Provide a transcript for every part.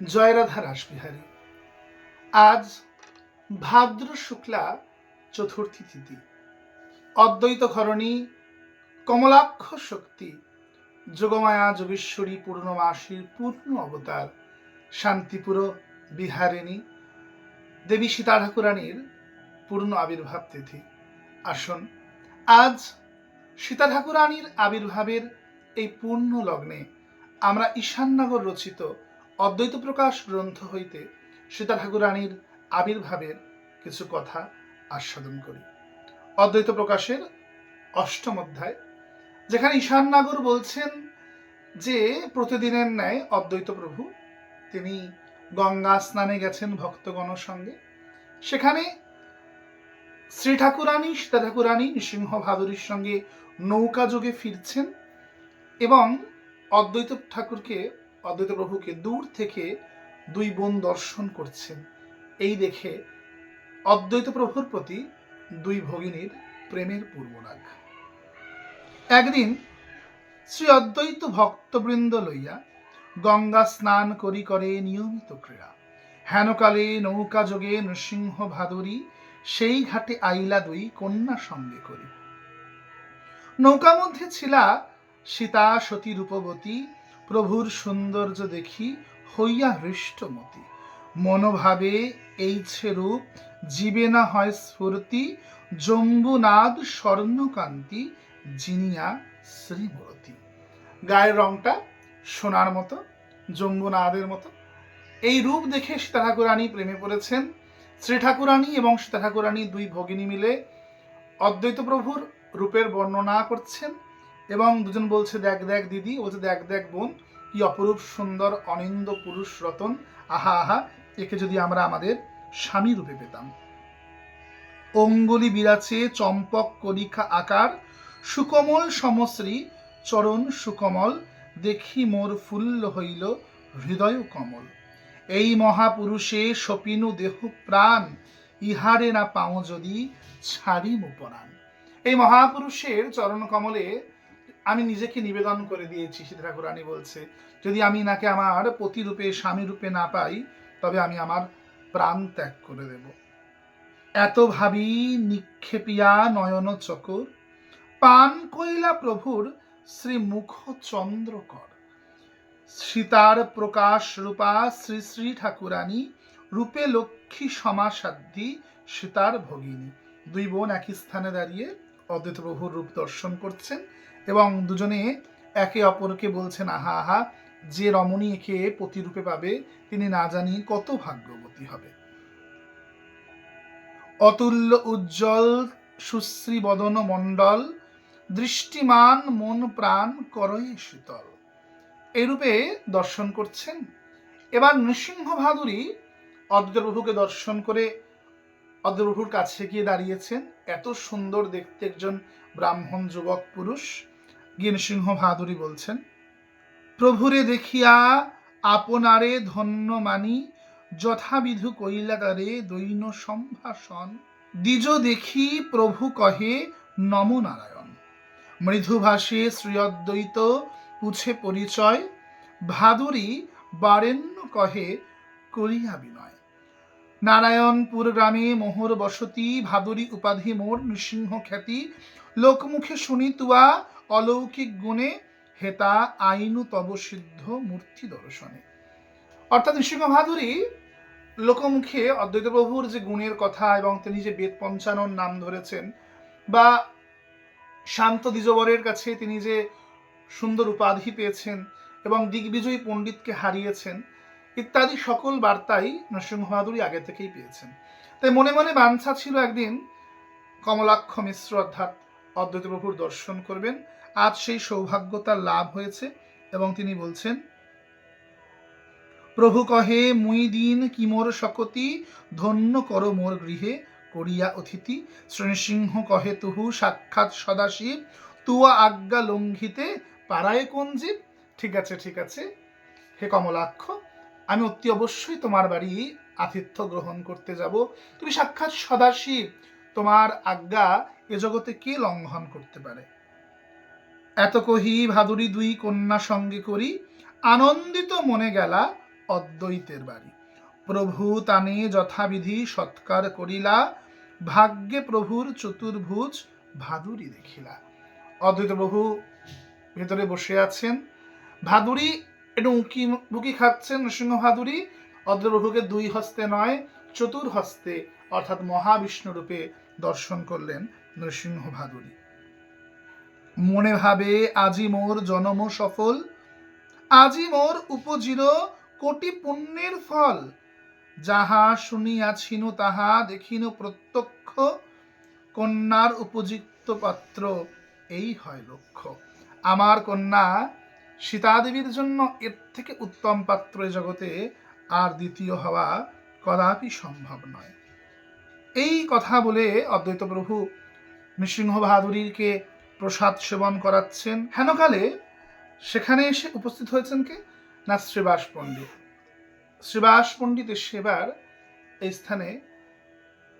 জয়রাধা রাসবিহারী আজ ভাদ্র শুক্লা চতুর্থী তিথি। অদ্বৈত ঘরণী, কমলাক্ষ শক্তি, যোগমায়া যোগেশ্বরী পূর্ণমাসীর পূর্ণ অবতার শান্তিপুর বিহারিণী, দেবী সীতা ঠাকুরানীর পূর্ণ আবির্ভাব তিথি। আসুন, আজ সীতা ঠাকুরানীর আবির্ভাবের এই পূর্ণ লগ্নে আমরা ঈশাননগর রচিত অদ্বৈত প্রকাশ গ্রন্থ হইতে সীতা ঠাকুরানীর আবির্ভাবের কিছু কথা আস্বাদন করি। অদ্বৈত প্রকাশের অষ্টম অধ্যায়, যেখানে ঈশাননগর বলছেন যে, প্রতিদিনের ন্যায় অদ্বৈত প্রভু, তিনি গঙ্গা স্নানে গেছেন ভক্তগণ সঙ্গে। সেখানে শ্রী ঠাকুরানী সীতা ঠাকুরানী নৃসিংহ ভাদুরীর সঙ্গে নৌকা যোগে ফিরছেন এবং অদ্বৈত ঠাকুরকে অদ্বৈত প্রভুকে দূর থেকে দুই বোন দর্শন করছেন। এই দেখে অদ্বৈত প্রভুর প্রতি দুই ভগিনীর প্রেমের পূর্বরাগ। একদিন শ্রী অদ্বৈত ভক্তবৃন্দ লইয়া গঙ্গা স্নান করি করে নিয়মিত ক্রীড়া। হেনকালে, নৌকা যোগে, নৃসিংহ ভাদুরী, সেই ঘাটে আইলা দুই কন্যা সঙ্গে করি। নৌকা মধ্যে ছিলা সীতা, সতী, রূপবতী প্রভুর সৌন্দর্য দেখি হইয়া হৃষ্টমতি। মনোভাবে এইছে রূপ জীবে না হয় স্ফূর্তি, জম্বুনাদ স্বর্ণকান্তি জিনিয়া শ্রীমূরতি। গায়ের রংটা সোনার মতো, জম্বুনাদের মতো। এই রূপ দেখে সীতা ঠাকুরানী প্রেমে পড়েছেন। শ্রী ঠাকুরানী এবং সীতা ঠাকুরানী দুই ভগিনী মিলে অদ্বৈত প্রভুর রূপের বর্ণনা করছেন। এবং দুজন বলছে, দেখ দেখ, দিদি। বলছে, দেখ দেখ, বোন, কি অপরূপ, সুন্দর, অনিন্দ পুরুষ রতন। আহা আহা, একে যদি আমরা আমাদের স্বামী রূপে পেতাম। অঙ্গুলি বিরাচে চম্পক কলিকা আকার, সুকমল সমশ্রী, চরণ সুকমল, দেখি মোর ফুল্ল হইল হৃদয় কমল। এই মহাপুরুষে সপিনু দেহ প্রাণ, ইহারে না পাও যদি ছাড়ি মুপরাণ এই মহাপুরুষের চরণ কমলে আমি নিজেকে নিবেদন করে দিয়েছি সীতা ঠাকুরানী বলছে। যদি আমি নাকে আমার পতিরূপে স্বামী রূপে না পাই, তবে আমি আমার প্রাণ ত্যাগ করে দেব। এত ভাবি নিক্ষেপিয়া নয়ন চকর, পান কইলা প্রভুর শ্রী মুখ চন্দ্রকর। সীতার প্রকাশ রূপা শ্রী শ্রী ঠাকুরানী, রূপে লক্ষ্মী সমাসাধ্যী সীতার ভগিনী। দুই বোন একই স্থানে দাঁড়িয়ে অদ্বৈত প্রভুর রূপ দর্শন করছেন। এবং দুজনে একে অপরকে বলছেন, আহা আহা, যে রমণী একে প্রতিরূপে পাবে, তিনি না জানি কত ভাগ্যবতী হবে। অতুল্য, উজ্জ্বল সুশ্রী বদন মণ্ডল, দৃষ্টিমান, মন প্রাণ করই শীতল। এরূপে দর্শন করছেন। এবার নৃসিংহ ভাদুরী অদ্বৈত প্রভুকে দর্শন করে অদ্বৈত প্রভুর কাছে গিয়ে দাঁড়িয়েছেন। এত সুন্দর দেখতে একজন ব্রাহ্মণ যুবক পুরুষ। গিয়ে নৃসিংহ ভাদুরী বলছেন, প্রভুরে দেখিয়া আপনারে ধন্য মানি, যথাবিধু কইলা তারে দৈন সম্ভাষণ। দ্বিজ দেখি প্রভু কহে, নম নারায়ণ। মৃদুভাষে শ্রী অদ্বৈত পুছে পরিচয়। ভাদুরী বারেণ্য কহে, করিয়া বিনয়। নারায়ণপুর গ্রামে মোহর বসতি, ভাদুরী উপাধি মোর নৃসিংহ খ্যাতি। লোকমুখে শুনি তুয়া অলৌকিক গুণে হেতা আইনু তব সিদ্ধ মূর্তি দর্শনে। অর্থাৎ নৃসিংহ ভাদুরী লোকমুখে অদ্বৈত প্রভুর যে গুণের কথা এবং তিনি যে বেদ পঞ্চানন নাম ধরেছেন বা শান্ত দ্বিজবরের কাছে তিনি যে সুন্দর উপাধি পেয়েছেন এবং দিগ্বিজয়ী পণ্ডিতকে হারিয়েছেন, ইত্যাদি সকল বার্তাই নরসিংহ বাহাদুরী আগে থেকেই পেয়েছেন। তাই মনে মনে বাঞ্ছা ছিল একদিন কমলাক্ষ মিশ্র অর্থাৎ অদ্বৈত প্রভুর দর্শন করবেন। আজ সেই সৌভাগ্য তার লাভ হয়েছে এবং তিনি বলছেন, প্রভু কহে, মুই দিন কি মোর শকতি, ধন্য কর মোর গৃহে, করিয়া অতিথি। শ্রীনৃসিংহ কহে, তুহু সাক্ষাৎ সদাশিব, তুয়া আজ্ঞা লঙ্ঘিতে পারায় কোন জীব? ঠিক আছে ঠিক আছে। হে কমলাক্ষ, আমি অতি অবশ্যই তোমার বাড়ি আতিথ্য গ্রহণ করতে যাব। তুমি সাক্ষাৎ সদাশিব, তোমার আজ্ঞা এ জগতে কে লঙ্ঘন করতে পারে? এত কহি ভাদুরী দুই কন্যা সঙ্গে করি, আনন্দিত মনে গেলা অদ্বৈতের বাড়ি। প্রভু তানে যথাবিধি সৎকার করিলা, ভাগ্যে প্রভুর চতুর্ভুজ ভাদুরী দেখিলা। অদ্বৈত প্রভু ভেতরে বসে আছেন। ভাদুরী, একটু উঁকি বুকি খাচ্ছেন নৃসিংহ ভাদুরী। অদ্বৈত প্রভুকে দুই হস্তে নয়, চতুর হস্তে, অর্থাৎ মহাবিষ্ণু রূপে দর্শন করলেন নৃসিংহ ভাদুরী। মনে ভাবে আজি মোর জনম সফল। আজি মোর উপজির কোটি পুণ্যের ফল। যাহা শুনিয়াছিন তাহা দেখিন প্রত্যক্ষ। কন্যার উপযুক্ত পাত্র, এই হয় লক্ষ্য। আমার কন্যা, সীতাদেবীর জন্য এর থেকে উত্তম পাত্র জগতে আর দ্বিতীয় হওয়া কদাপি সম্ভব নয়। এই কথা বলে অদ্বৈত প্রভু নৃসিংহ বাহাদুরীকে প্রসাদ সেবন করাচ্ছেন। হেনকালে সেখানে এসে উপস্থিত হয়েছেন কে? না, শ্রীবাস পণ্ডিত। শ্রীবাস পণ্ডিতের সেবার এই স্থানে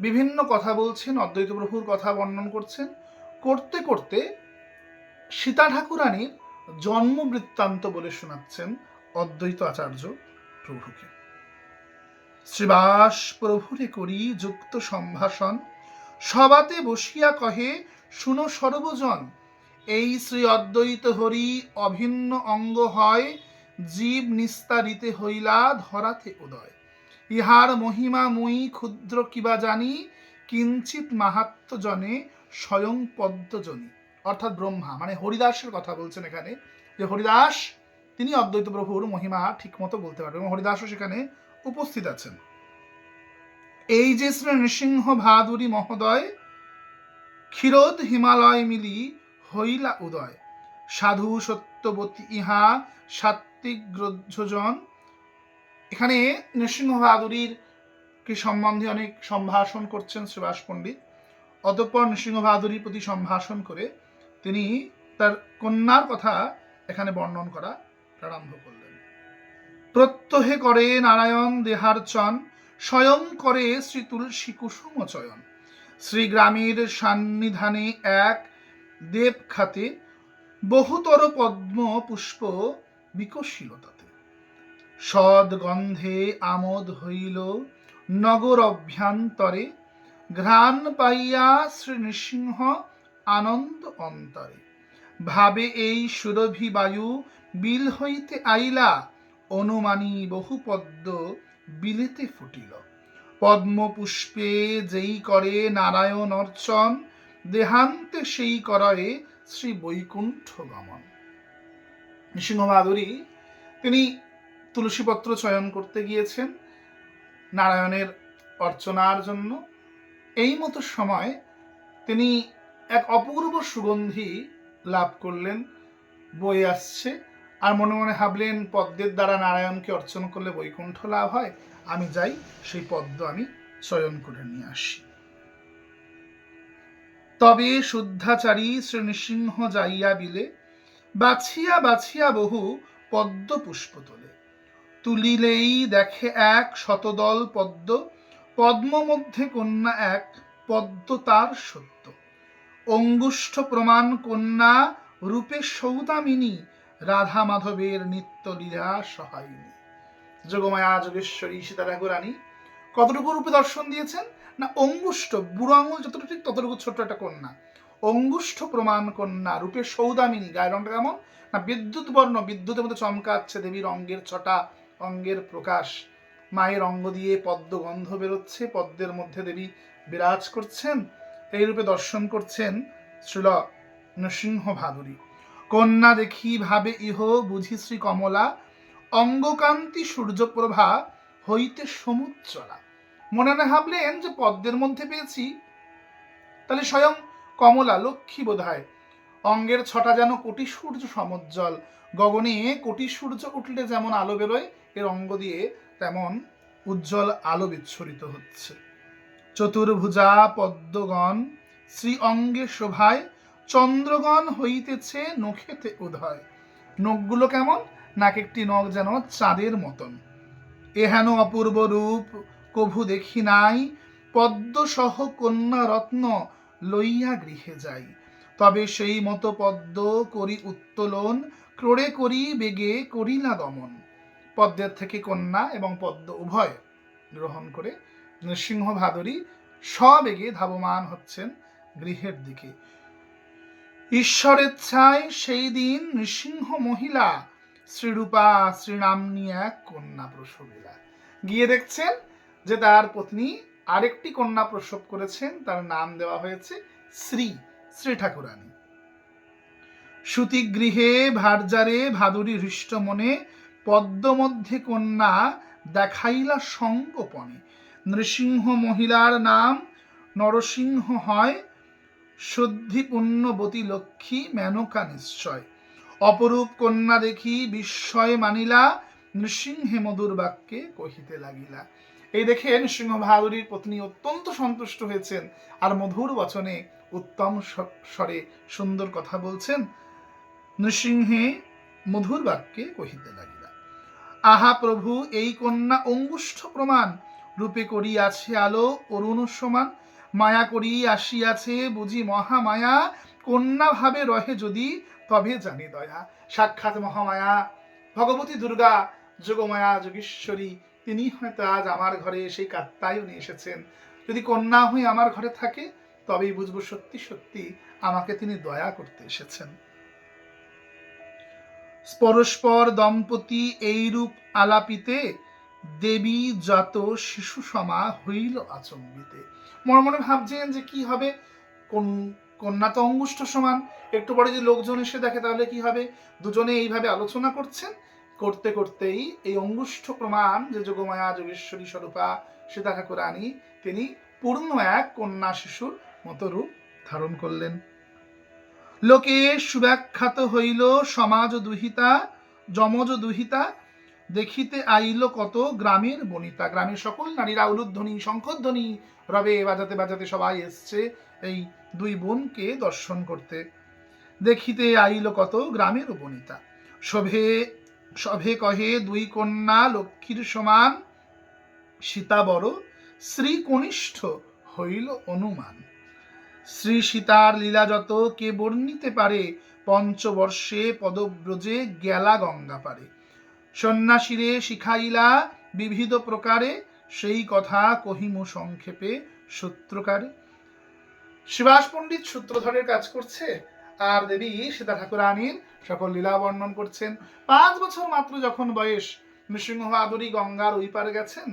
বিভিন্ন কথা বলছেন, অদ্বৈত প্রভুর কথা বর্ণন করছেন। করতে করতে সীতা ঠাকুরানীর জন্ম বৃত্তান্ত বলে শোনাচ্ছেন অদ্বৈত আচার্য প্রভুকে। শ্রীবাস প্রভুরে করি যুক্ত সম্ভাষণ সবাতে বসিয়া কহে শুনো সর্বজন, এই শ্রী অদ্বৈত হরি অভিন্ন অঙ্গ হয়, জীব নিস্তারিতে হইলা ধরাতে উদয়। ইহার মহিমা মুই ক্ষুদ্র কিবা জানি কিঞ্চিত মাহাত্ম জনে স্বয়ং পদ্মজনী। অর্থাৎ ব্রহ্মা মানে হরিদাসের কথা বলছেন এখানে, যে হরিদাস, তিনি অদ্বৈত প্রভুর মহিমা ঠিকমতো বলতে পারবেন এবং হরিদাসও সেখানে উপস্থিত আছেন। এই যে শ্রী নৃসিংহ ভাদুরী মহোদয় ক্ষীরোদ হিমালয় মিলি হইলা উদয়। সাধু সত্যবতী ইহা সাত্বিক গ্রহ্যজন এখানে নৃসিংহ বাহাদুরীর কি সম্বন্ধে অনেক সম্ভাষণ করছেন সুভাষ পণ্ডিত। অতঃপর নৃসিংহ বাহাদুরীর প্রতি সম্ভাষণ করে তিনি তার কন্যার কথা এখানে বর্ণন করা প্রারম্ভ করলেন। প্রত্যহে করে নারায়ণ দেহার চন স্বয়ং করে শ্রী তুলসী কুসুম চয়ন। শ্রীগ্রামের সান্নিধানে এক দেব খাতে বহুতর পদ্ম পুষ্প বিকশিল তাতে। সদ গন্ধে আমোদ হইল নগর অভ্যন্তরে, ঘ্রাণ পাইয়া শ্রী নৃসিংহ আনন্দ অন্তরে। ভাবে এই সুরভি বায়ু বিল হইতে আইলা, অনুমানী বহু পদ্ম বিলেতে ফুটিল। পদ্ম পুষ্পে যেই করে নারায়ণ অর্চন, দেহান্তে সেই করয়ে শ্রী বৈকুণ্ঠ গমন। নৃসিংহ বাহাদুরী তিনি তুলসীপত্র চয়ন করতে গিয়েছেন নারায়ণের অর্চনার জন্য। এই মতো সময় তিনি এক অপূর্ব সুগন্ধি লাভ করলেন, বয়ে আসছে। আর মনে মনে ভাবলেন, পদ্মের দ্বারা নারায়ণকে অর্চন করলে বৈকুণ্ঠ লাভ হয়। আমি যাই, সেই পদ্ম আমি চয়ন করে নিয়ে আসি। তবে শুদ্ধাচারী শ্রী নৃসিংহ যাইয়া বিলে, বাছিয়া বাছিয়া বহু পদ্ম পুষ্প তোলে। তুলিলেই দেখে এক শতদল পদ্ম পদ্ম মধ্যে কন্যা এক পদ্ম তার সত্য। অঙ্গুষ্ঠ প্রমাণ কন্যা রূপে সৌদামিনী রাধা মাধবের নিত্য লীলা সহায়িনী। যোগমায়া যোগেশ্বরী সীতা ঠাকুরানী কতটুকু রূপে দর্শন দিয়েছেন? না, অঙ্গুষ্ঠ, বুড়ো আঙুল যতটুকু ঠিক ততটুকু ছোট্ট একটা কন্যা। অঙ্গুষ্ঠ প্রমাণ কন্যা, রূপে সৌদামিনী, গায়ের রংটা কেমন? না, বিদ্যুৎ বর্ণ, বিদ্যুতের মধ্যে চমকাচ্ছে দেবীর অঙ্গের ছটা, অঙ্গের প্রকাশ। মায়ের অঙ্গ দিয়ে পদ্ম গন্ধ বেরোচ্ছে, পদ্মের মধ্যে দেবী বিরাজ করছেন। এই রূপে দর্শন করছেন শ্রীল নৃসিংহ ভাদুরী। কন্যা দেখি ভাবে ইহ, বুঝি শ্রী কমলা। অঙ্গকান্তি সূর্যপ্রভা হইতে সমুচ্চলা মনে মনে ভাবলেন যে পদ্মের মধ্যে পেয়েছি। তাহলে স্বয়ং কমলা লক্ষ্মী বোধ হয় অঙ্গের ছটা যেন কোটি সূর্য সমুজ্জ্বল। গগনে কোটি সূর্য উঠলে যেমন আলো বেরোয়, এর অঙ্গ দিয়ে তেমন উজ্জ্বল আলো বিচ্ছরিত হচ্ছে। চতুর্ভুজা পদ্মগণ, শ্রী অঙ্গে শোভায় চন্দ্রগণ হইতেছে নখেতে উদয়। নখগুলো কেমন? নাক একটি নখ যেন চাঁদের মতন। এহেন অপূর্ব রূপ কভু দেখি নাই পদ্ম সহ কন্যা রত্ন লইয়া গৃহে যাই। তবে সেই মতো পদ্ম করি উত্তোলন, ক্রোড়ে করি বেগে করি না দমন। পদ্মের থেকে কন্যা এবং পদ্ম উভয় গ্রহণ করে নৃসিংহ ভাদরী সবেগে ধাবমান হচ্ছেন গৃহের দিকে। ঈশ্বরেচ্ছায় সেই দিন নৃসিংহ মহিলা শ্রীরূপা শ্রীরামনি এক কন্যা প্রসবিলা গিয়ে দেখছেন যে তার পত্নী আরেকটি কন্যা প্রসব করেছেন, তার নাম দেওয়া হয়েছে শ্রী শ্রী ঠাকুরানী সুতিগৃহে ভারজারে ভাদুরী হৃষ্ট মনে পদ্মমধ্যে কন্যা দেখাইলা সঙ্গোপনে। নৃসিংহ মহিলার নাম নরসিংহ হয় শুদ্ধি পুণ্যবতী লক্ষ্মী মেনকা নিশ্চয়। অপরূপ কন্যা দেখি বিস্ময় মানিলা, নৃসিংহে মধুর বাক্যে কহিতে লাগিলা। এই দেখে নৃসিংহ বাহাদুরীর পত্নী অত্যন্ত সন্তুষ্ট হয়েছেন আর মধুর বচনে উত্তম স্বরে সুন্দর কথা বলছেন। নৃসিংহে মধুর বাক্যে কহিতে লাগিলা। আহা প্রভু, এই কন্যা অঙ্গুষ্ঠ প্রমাণ। রূপে করিয়াছে আলো, অরুণ সমান। মায়া করি আসিয়াছে বুঝি মহামায়া। কন্যা ভাবে রহে যদি তবে জানি দয়া, সাক্ষাৎ মহামায়া। ভগবতী দুর্গা, যোগমায়া, যোগীশ্বরী, তিনি হয়তো আজ আমার ঘরে সেই কাত্তায়নে এসেছেন। যদি কন্যা হয়ে আমার ঘরে থাকে, তবেই বুঝব সত্যি সত্যি আমাকে তিনি দয়া করতে এসেছেন। পরস্পর দম্পতি এইরূপ আলাপিতে দেবী যত শিশু সমা হইল আচম্বিতে। মনে মনে ভাবছেন যে কি হবে? কোন কন্যা তো অঙ্গুষ্ঠ সমান। একটু পরে যদি লোকজন এসে দেখে, তাহলে কি হবে? দুজনে এইভাবে আলোচনা করছেন। করতে করতেই এই অঙ্গুষ্ঠ প্রমাণ যে যোগমায়া, যোগেশ্বরী স্বরূপা সীতা ঠাকুরানী তিনি পূর্ণ এক কন্যা শিশুর মতো রূপ ধারণ করলেন। লোকে সুব্যাখ্যাত হইল, সমাজ দুহিতা, যমজ দুহিতা, দেখিতে আইল কত গ্রামের বনিতা। গ্রামের সকল নারীরা, উলুধ্বনি, শঙ্খধ্বনি, রবে বাজাতে বাজাতে সবাই এসছে। এই দুই বোনকে দর্শন করতে। দেখিতে আইল কত গ্রামের উপনীতা। শোভে সভে কহে দুই কন্যা লক্ষ্মীর সমান। সীতা বড় শ্রী কনিষ্ঠ হইল অনুমান। শ্রী সীতার লীলা যত কে বর্ণিতে পারে, পঞ্চবর্ষে পদব্রজে গেলা গঙ্গা পারে। সন্ন্যাসীরে শিখাইলা বিবিধ প্রকারে, সেই কথা কহিমু সংক্ষেপে সূত্রকারে। শিবাস পণ্ডিত সূত্রধরের কাজ করছে, আর দেবী সীতা ঠাকুরানীর সকল লীলা বর্ণন করছেন। পাঁচ বছর মাত্র যখন বয়স, নৃসিংহ বাহাদুরী গঙ্গার ওই পারে গেছেন,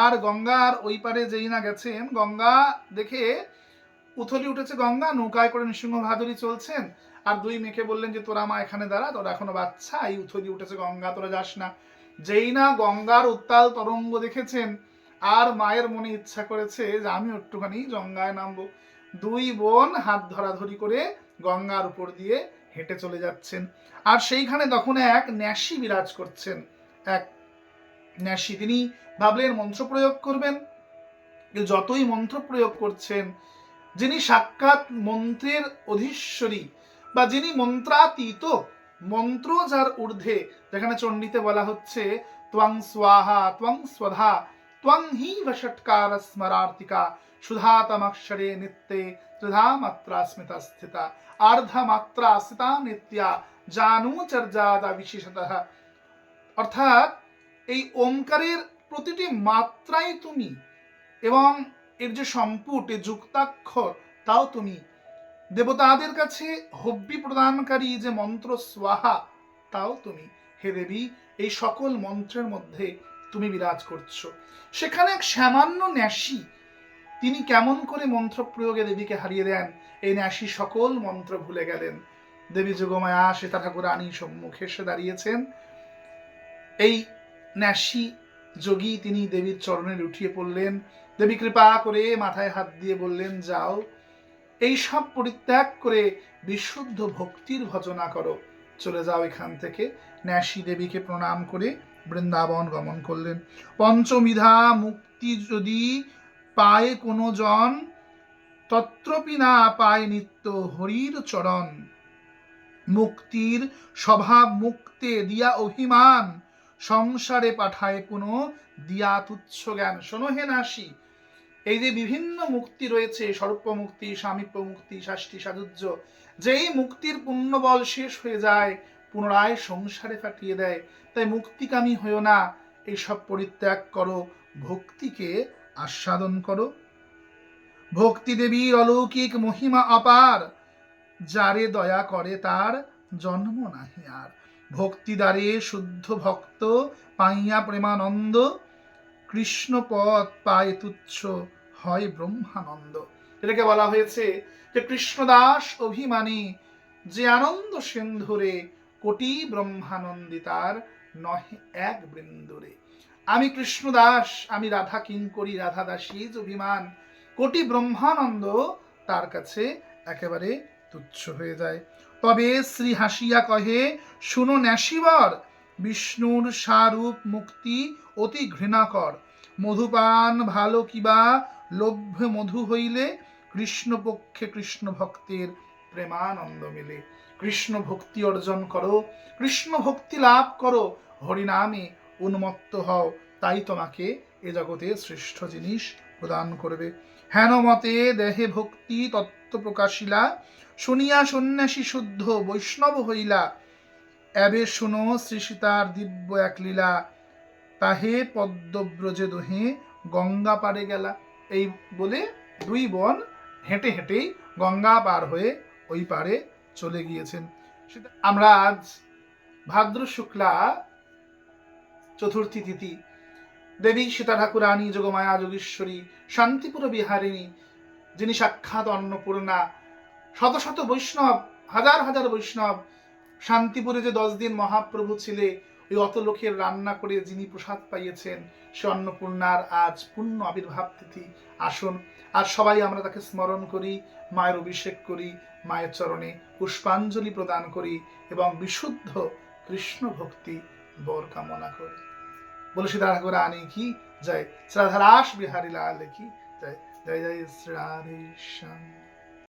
আর গঙ্গার ওই পারে যেই না গেছেন, গঙ্গা দেখে উথলি উঠেছে গঙ্গা, নৌকায় করে নৃসিংহ বাহাদুরী চলছেন, আর দুই মেয়েকে বললেন যে, তোরা মা এখানে দাঁড়া, তোরা এখনও বাচ্চা, এই উথলি উঠেছে গঙ্গা, তোরা যাস না। যেই না গঙ্গার উত্তাল তরঙ্গ দেখেছেন, আর মায়ের মনে ইচ্ছা করেছে যে আমি একটুখানি গঙ্গায় নামবো। দুই বোন হাত ধরাধরি করে গঙ্গার উপর দিয়ে হেঁটে চলে যাচ্ছেন। আর সেইখানে তখন এক ন্যাসী বিরাজ করছেন। এক ন্যাসী, তিনি ভাবলেন, মন্ত্র প্রয়োগ করবেন? যতই মন্ত্র প্রয়োগ করছেন, যিনি সাক্ষাৎ মন্ত্রের অধীশ্বরী বা যিনি মন্ত্রাতীত, মন্ত্র যার ঊর্ধ্বে, যেখানে চণ্ডীতে বলা হচ্ছে, ত্বং স্বাহা, ত্বং স্বধা, ত্বং হি বষটকার স্মরার্তিকা নিত্যে ত্রিধা মাত্রা স্মিতা স্থিতা মাত্রা স্থিতা নিত্যা জানু চর্যাদা বিশেষতঃ অর্থাৎ এই ওমকারের প্রতিটি মাত্রাই তুমি এবং এর যে সম্পুট এর যুক্তাক্ষর, তাও তুমি। দেবতাদের কাছে হব্বি প্রদানকারী যে মন্ত্র স্বাহা, তাও তুমি। হে দেবী, এই সকল মন্ত্রের মধ্যে তুমি বিরাজ করছ। সেখানে এক সামান্য ন্যাসী তিনি কেমন করে মন্ত্র প্রয়োগে দেবীকে হারিয়ে দেন? এই ন্যাসী সকল মন্ত্র ভুলে গেলেন। দেবী যোগমায়া সীতা ঠাকুর রানী সম্মুখে এসে দাঁড়িয়েছেন। এই ন্যাসী যোগী তিনি দেবীর চরণে লুটিয়ে পড়লেন। দেবী কৃপা করে মাথায় হাত দিয়ে বললেন, যাও, এই সব পরিত্যাগ করে বিশুদ্ধ ভক্তির ভজনা করো। চলে যাও এখান থেকে। ন্যাসী দেবীকে প্রণাম করে বৃন্দাবন গমন করলেন। পঞ্চমিধা মুক্তি যদি পায় কোনো জন, তত্রপি না পায় নিত্য হরির চরণ। মুক্তির স্বভাব মুক্তে দিয়া অভিমান, সংসারে পাঠায় কোনো দিয়া তুচ্ছ জ্ঞান। শোনো হে নাসি, এই যে বিভিন্ন মুক্তি রয়েছে স্বরূপ মুক্তি, সামীপ্য মুক্তি শাস্তি সাজুজ্য যেই মুক্তির পুণ্যবল শেষ হয়ে যায়, পুনরায় সংসারে কাটিয়ে দেয়। তাই মুক্তিকামী হয়েও না, এইসব পরিত্যাগ করো, ভক্তিকে আস্বাদন করো। ভক্তি দেবীর অলৌকিক মহিমা অপার, যারে দয়া করে তার জন্ম নাহি আর। ভক্তি দ্বারে শুদ্ধ ভক্ত পাইয়া প্রেমানন্দ, কৃষ্ণ পদ পায় তুচ্ছ, হয় ব্রহ্মানন্দ। এটাকে বলা হয়েছে যে কৃষ্ণদাস অভিমানী, যে আনন্দ সিন্ধুরে কোটি ব্রহ্মানন্দিতার নহে এক বৃন্দরে। আমি কৃষ্ণদাস, আমি রাধা কিঙ্করি, রাধা দাসী অভিমান, কোটি ব্রহ্মানন্দ তার কাছে একেবারে তুচ্ছ হয়ে যায়। তবে শ্রী হাসিয়া কহে, শুনো ন্যাসিবর, বিষ্ণুর সারূপ মুক্তি অতি ঘৃণাকর। মধুপান ভালো কিবা, লভ্য মধু হইলে কৃষ্ণ পক্ষে কৃষ্ণ ভক্তের প্রেমানন্দ মিলে। কৃষ্ণ ভক্তি অর্জন করো কৃষ্ণ ভক্তি লাভ করো, হরিনামে উন্মত্ত হও, তাই তোমাকে এ জগতে শ্রেষ্ঠ জিনিস প্রদান করবে। হেন মতে দেহে ভক্তি তত্ত্ব প্রকাশিলা শুনিয়া সন্ন্যাসী শুদ্ধ বৈষ্ণব হইলা। এবে শুনো শ্রী সীতার দিব্য এক লীলা, তাহে পদ্মব্রজে দোহে গঙ্গা পারে গেলা। এই বলে দুই বন হেঁটে হেঁটেই গঙ্গা পার হয়ে ওই পারে চলে গিয়েছেন। আমরা আজ ভাদ্র শুক্লা চতুর্থী তিথি। দেবী সীতা ঠাকুরানী যোগমায়া যোগীশ্বরী, শান্তিপুর বিহারিণী, যিনি সাক্ষাৎ অন্নপূর্ণা, শত শত বৈষ্ণব, হাজার হাজার বৈষ্ণব, শান্তিপুরে যে দশ দিন মহাপ্রভু ছিলে, ওই অত লোকের রান্না করে যিনি প্রসাদ পাইয়েছেন, সে অন্নপূর্ণার আজ পূর্ণ আবির্ভাব তিথি। আসুন, আর সবাই আমরা তাকে স্মরণ করি, মায়ের অভিষেক করি, মায়ের চরণে পুষ্পাঞ্জলি প্রদান করি এবং বিশুদ্ধ কৃষ্ণ ভক্তি বর কামনা করি। বলে সীতা রানী কি? জয় শ্রীরাধারাস বিহারী লাল কি জয় জয় জয় শ্রী রাধে শ্যাম।